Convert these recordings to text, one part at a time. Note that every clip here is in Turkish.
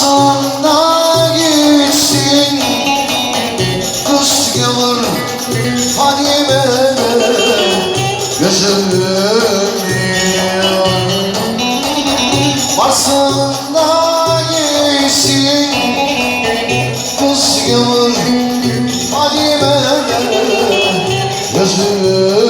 Varsın da gitsin. Kız gavur Fadime. Gözüm Varsın da gitsin gavur Fadime. Gözüm Gözüm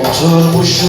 Oturmuş